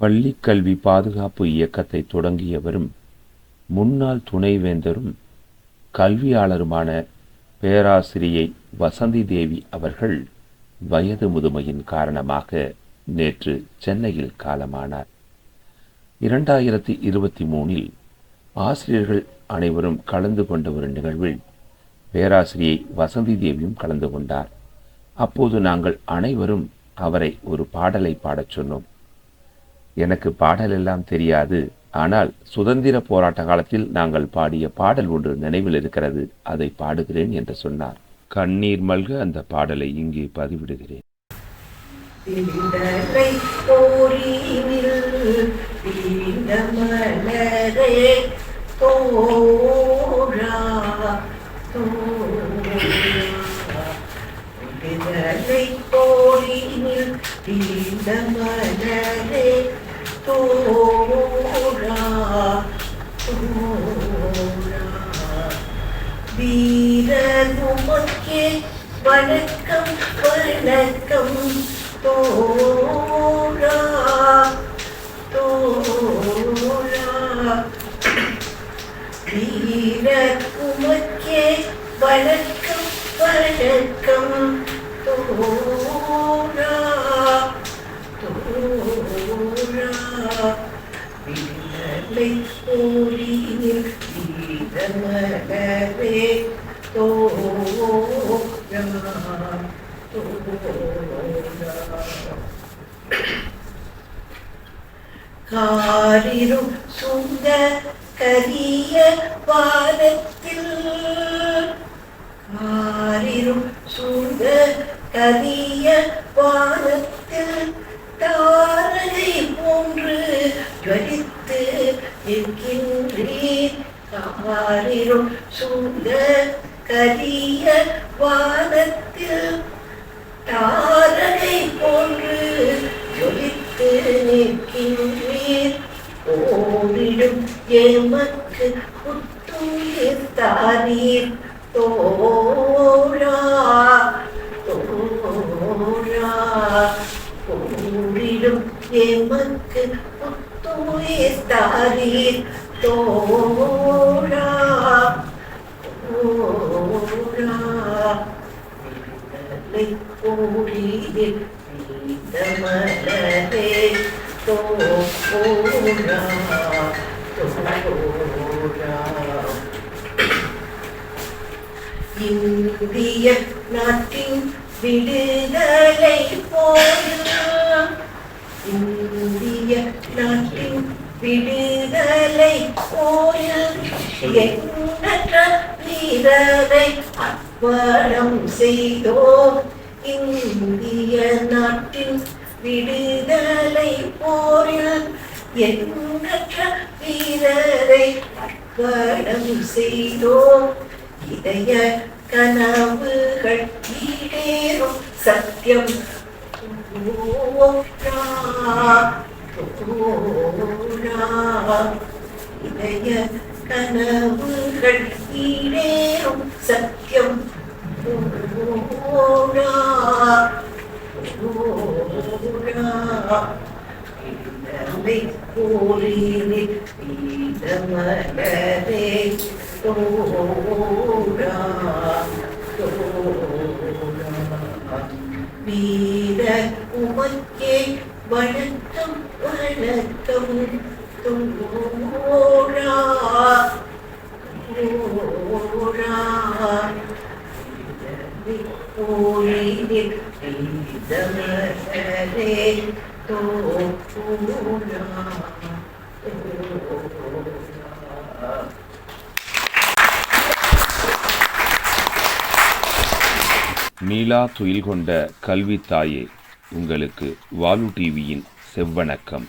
பள்ளிக் கல்வி பாதுகாப்பு இயக்கத்தை தொடங்கியவரும் முன்னாள் துணைவேந்தரும் கல்வியாளருமான பேராசிரியை வசந்தி தேவி அவர்கள் வயது முதுமையின் காரணமாக நேற்று சென்னையில் காலமானார். இரண்டாயிரத்தி இருபத்தி மூணில் ஆசிரியர்கள் அனைவரும் கலந்து கொண்ட ஒரு நிகழ்வில் பேராசிரியை வசந்தி தேவியும் கலந்து கொண்டார். அப்போது நாங்கள் அனைவரும் அவரை ஒரு பாடலை பாடச் சொன்னோம். எனக்கு பாடலெல்லாம் தெரியாது. ஆனால் சுதந்திர போராட்ட காலத்தில் நாங்கள் பாடிய பாடல் ஒன்று நினைவில் இருக்கிறது. அதை பாடுகிறேன் என்று சொன்னார். கண்ணீர் மல்க அந்த பாடலை இங்கே பதிவிடுகிறேன். போரினில் வீரனுமக்கே வணக்கம் வணக்கம் தோழா தோழா வீரனுமக்கே வணக்கம் வணக்கம் போரினில் வீரமலரே தோழா காரிரும் சுந்த கரிய வாரத்தில் காரிரும் சுந்த கரிய வாரிரும் சுந்த கரிய வானத்தில் தாரகை போன்று ஜொலித்து நிற்கின்றீர் ஓடிடும் எமக்கு புத்துயிர் தாரீர் தோழா தோழா ஓடிடும் எமக்கு புத்துயிர் தாரீர் தோழா தோழா விடுதலை தோழா தோழா இந்திய நாட்டின் விடுதலை போரில் இந்திய நாட்டின் விடு போரில் எண்ணற்ற வீரரை அர்ப்பணம் செய்தோம். இந்திய நாட்டின் விடுதலை போரில் எண்ணற்ற வீரரை அர்ப்பணம் செய்தோம். இதய கனவுகள் ஈடேறும். சத்தியம் தோழா, தோழா. இதய கனவுகள் ஈடேறும் சத்தியம். தோழா, தோழா. விடுதலை வீர உமக்கே வணக்கம் வணக்கம். மீளா துயில் கொண்ட கல்வி தாயே உங்களுக்கு வாலு டிவியின் செவ்வணக்கம்.